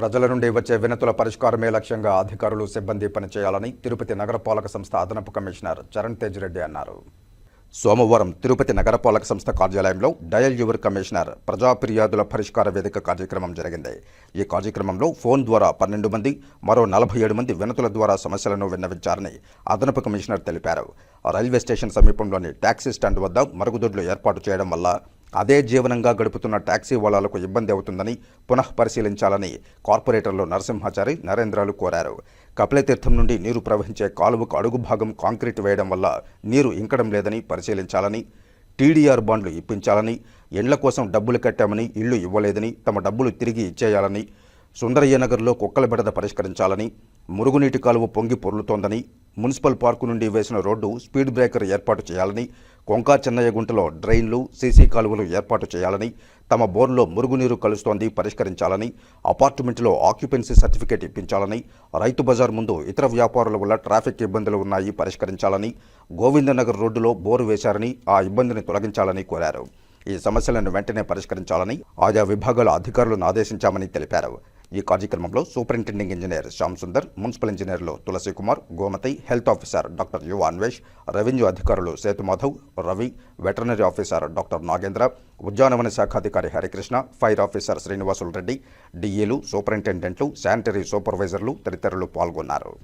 ప్రజల నుండి వచ్చే వినతుల పరిష్కారమే లక్ష్యంగా అధికారులు సిబ్బంది పనిచేయాలని తిరుపతి నగరపాలక సంస్థ అదనపు కమిషనర్ చరణ్ తేజ్ రెడ్డి అన్నారు. సోమవారం తిరుపతి నగరపాలక సంస్థ కార్యాలయంలో డయల్ యువర్ కమిషనర్ ప్రజా ఫిర్యాదుల పరిష్కార వేదిక కార్యక్రమం జరిగింది. ఈ కార్యక్రమంలో ఫోన్ ద్వారా పన్నెండు మంది మరో నలభై ఏడు మంది వినతుల ద్వారా సమస్యలను విన్నవించారని అదనపు కమిషనర్ తెలిపారు. రైల్వే స్టేషన్ సమీపంలోని ట్యాక్సీ స్టాండ్ వద్ద మరుగుదొడ్లు ఏర్పాటు చేయడం వల్ల అదే జీవనంగా గడుపుతున్న టాక్సీ వాలాలకు ఇబ్బంది అవుతుందని పునః పరిశీలించాలని కార్పొరేటర్లు నరసింహాచారి నరేంద్రాలు కోరారు. కపిలతీర్థం నుండి నీరు ప్రవహించే కాలువకు అడుగు భాగం కాంక్రీట్ వేయడం వల్ల నీరు ఇంకడం లేదని పరిశీలించాలని టీడీఆర్ బాండ్లు ఇప్పించాలని ఇండ్ల కోసం డబ్బులు కట్టామని ఇళ్ళు ఇవ్వలేదని తమ డబ్బులు తిరిగి ఇచ్చేయాలని సుందరయ్య నగర్లో కుక్కల బెడద పరిష్కరించాలని మురుగునీటి కాలువ పొంగి పొర్లుతోందని మున్సిపల్ పార్కు నుండి వేసిన రోడ్డు స్పీడ్ బ్రేకర్ ఏర్పాటు చేయాలని కొంకా చెన్నయ్య గుంటలో డ్రైన్లు సీసీ కాలువలు ఏర్పాటు చేయాలని తమ బోర్లో మురుగునీరు కలుస్తోంది పరిష్కరించాలని అపార్ట్మెంట్లో ఆక్యుపెన్సీ సర్టిఫికేట్ ఇప్పించాలని రైతు బజార్ ముందు ఇతర వ్యాపారుల వల్ల ట్రాఫిక్ ఇబ్బందులు ఉన్నాయి పరిష్కరించాలని గోవిందనగర్ రోడ్డులో బోరు వేశారని ఆ ఇబ్బందిని తొలగించాలని కోరారు. ఈ సమస్యలను వెంటనే పరిష్కరించాలని ఆయా విభాగాల అధికారులను ఆదేశించామని తెలిపారు. ఈ కార్యక్రమంలో superintending engineer Shyam Sundar municipal ఇంజనీర్లు Tulasi Kumar Gomathi health officer doctor Yuva Anvesh revenue అధికారులు Sethumadhav Ravi veterinary officer doctor Nagendra ఉద్యానవన శాఖాధికారి హరికృష్ణ ఫైర్ ఆఫీసర్ శ్రీనివాసులు రెడ్డి డిఈలు సూపరింటెండెంట్లు శానిటరీ సూపర్వైజర్లు తదితరులు పాల్గొన్నారు.